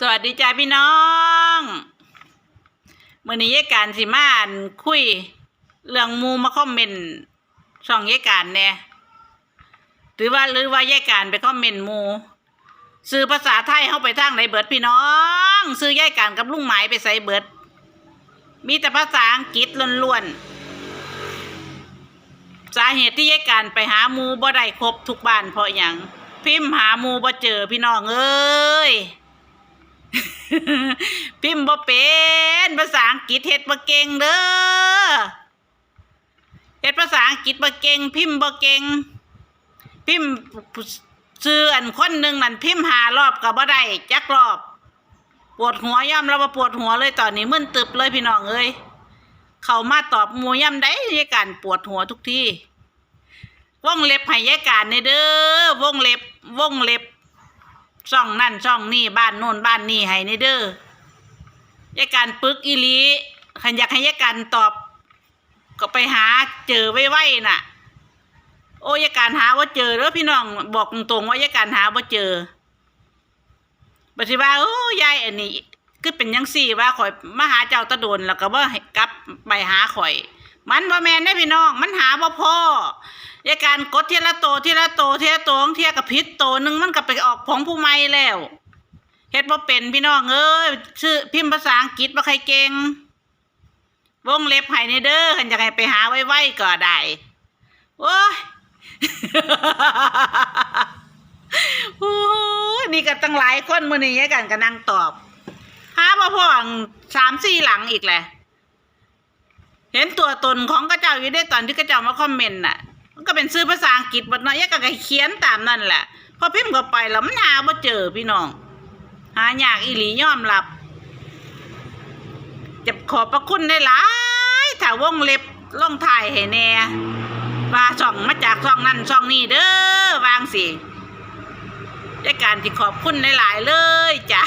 สวัสดีจ้าพี่น้องมื่อนี้ยายการสิมาอ่านคุย เรื่องมูมาคอมเมนต์ช่องยายการเนี่ยหรือว่าหรือว่ายายการไปคอมเมนต์มูซื้อภาษาไทยเข้าไปทางไหนเบิดพี่น้อง ซื้อยายการกับลุงหมายไปใส่เบิด มีแต่ภาษาอังกฤษล้วนๆสาเหตุที่ยายการไปหามูบ่ได้ครบทุกบ้านเพราะอย่างพิมพ์หามูบ่เจอพี่น้องเอ้ย พิมพ์บ่เป็น ภาษาอังกฤษเฮ็ดบ่เก่งเด้อเฮ็ดภาษาอังกฤษบ่เก่ง พิมพ์บ่เก่ง พิมพ์ซื้ออันคนหนึ่งนั่นพิมพ์หารอบก็บ่ได้จักรอบ ปวดหัวย่ำแล้วว่าปวดหัวเลยตอนนี้มึนตึบเลยพี่น้องเอ้ยเข้ามาตอบหมูย่ำได้ยายการปวดหัวทุกที่วงเล็บให้ยายการในเด้อวงเล็บวงเล็บ ช่องนั่นช่องนี่บ้านโน่นบ้านนี่ให้นี่เด้อยายการปึกอีลีขันอยากให้ยายการตอบ ก็ไปหาเจอไว้ไว้น่ะ โอ้ยายการหาว่าเจอเด้อพี่น้องบอกตรงๆว่ายายการหาว่าเจอบัดสิว่าโอ้ยายอันนี้คือเป็นยังสี่ว่าข่อยมาหาเจ้าตะโดนแล้วก็ว่ากลับไปหาข่อย มันบ่แมนได้พี่น้อง มันหาบ่พ่อยายการกดเทีละโตทีละโตทีละโตของเทียกับพิษโตหนึงมันก็ไปออกของผู้ใหม่แล้วเฮ็ดบ่เป็นพี่น้องเอ้ยชื่อพิมพ์ภาษาอังกฤษบ่ใครเก่ง วงเล็บให้ในเด้อคันอยากให้ไปหาไว้ๆก็ได้โอ้ยโอ้ยนี่ก็ตั้งหลายคนมื้อนี้ยายกันก็นั่งตอบ หาบ่พออังสามสี่หลังอีกแหละ เห็นตัวตนของกระเจ้าอยู่ได้ตอนที่กระเจ้ามาคอมเมนต์น่ะ มันก็เป็นชื่อภาษาอังกฤษบดน้อยยายก็เขียนตามนั่นแหละ พอพิมพ์เข้าไปแล้วมันหาบ่เจอพี่น้อง หายากอีหลียอมรับจะขอบพระคุณได้หลายถ้าวงเล็บล่องถ่ายให้แน่ว่าช่องมาจากช่องนั่นช่องนี้เด้อวางสิด้วยการที่ขอบคุณหลาย ๆ เลยจ้ะ